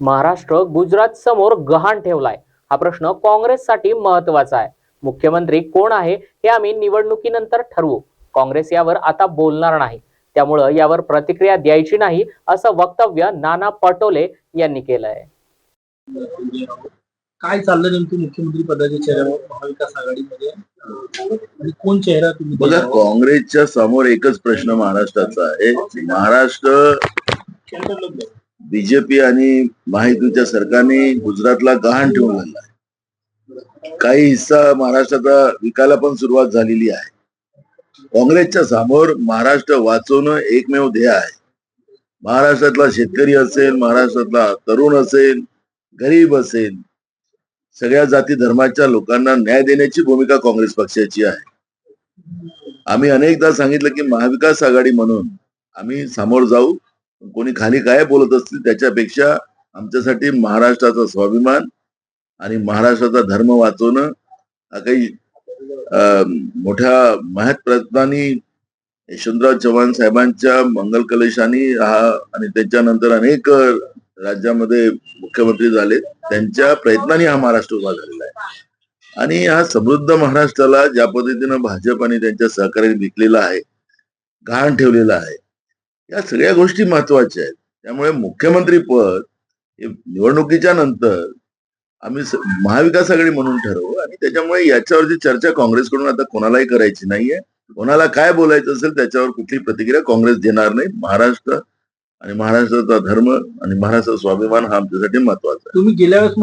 महाराष्ट्र गुजरात समोर गहाण ठेवलाय. हा प्रश्न काँग्रेससाठी महत्त्वाचा आहे. मुख्यमंत्री कोण आहे हे आम्ही निवडणुकीनंतर ठरवू. काँग्रेस यावर आता बोलणार नाही. त्यामुळं यावर प्रतिक्रिया द्यायची नाही असं वक्तव्य नाना पटोले यांनी केलंय. काय चाललं नेमकं मुख्यमंत्री पदाच्या चेहऱ्यावर महाविकास आघाडीमध्ये? कोण चेहरा तुम्ही बघा? काँग्रेसच्या समोर एकच प्रश्न महाराष्ट्राचा आहे. महाराष्ट्र बीजेपी आणि महायुतीच्या सरकारने गुजरातला गहाण ठेवलेला आहे. काही हिस्सा महाराष्ट्राचा विकायला पण सुरुवात झालेली आहे. काँग्रेसच्या समोर महाराष्ट्र वाचवणं एकमेव ध्येय आहे. महाराष्ट्रातला शेतकरी असेल महाराष्ट्रातला तरुण असेल गरीब असेल सगळ्या जाती धर्माच्या लोकांना न्याय देण्याची भूमिका काँग्रेस पक्षाची आहे. आम्ही अनेकदा सांगितलं की महाविकास आघाडी म्हणून आम्ही समोर जाऊ कोणी खाली काय बोलत असतील त्याच्यापेक्षा आमच्यासाठी महाराष्ट्राचा स्वाभिमान आणि महाराष्ट्राचा धर्म वाचवणं हा काही मोठ्या महत् प्रयत्नांनी यशवंतराव चव्हाण साहेबांच्या मंगल कलेशानी हा आणि त्याच्यानंतर अनेक राज्यामध्ये मुख्यमंत्री झाले. त्यांच्या प्रयत्नांनी हा महाराष्ट्र उभा झालेला आहे. आणि हा समृद्ध महाराष्ट्राला ज्या पद्धतीनं भाजप आणि त्यांच्या सहकार्याने विकलेला आहे गहाण ठेवलेला आहे या सगळ्या गोष्टी महत्त्वाच्या आहेत. त्यामुळे मुख्यमंत्री पद हे निवडणुकीच्या नंतर आम्ही महाविकास आघाडी म्हणून ठरवू आणि त्याच्यामुळे याच्यावरची चर्चा काँग्रेसकडून आता कोणालाही करायची नाहीये. कोणाला काय बोलायचं असेल त्याच्यावर कुठली प्रतिक्रिया काँग्रेस देणार नाही. महाराष्ट्र आणि महाराष्ट्राचा धर्म आणि महाराष्ट्राचा स्वाभिमान हा आमच्यासाठी महत्त्वाचा आहे. तुम्ही गेल्या वेळेस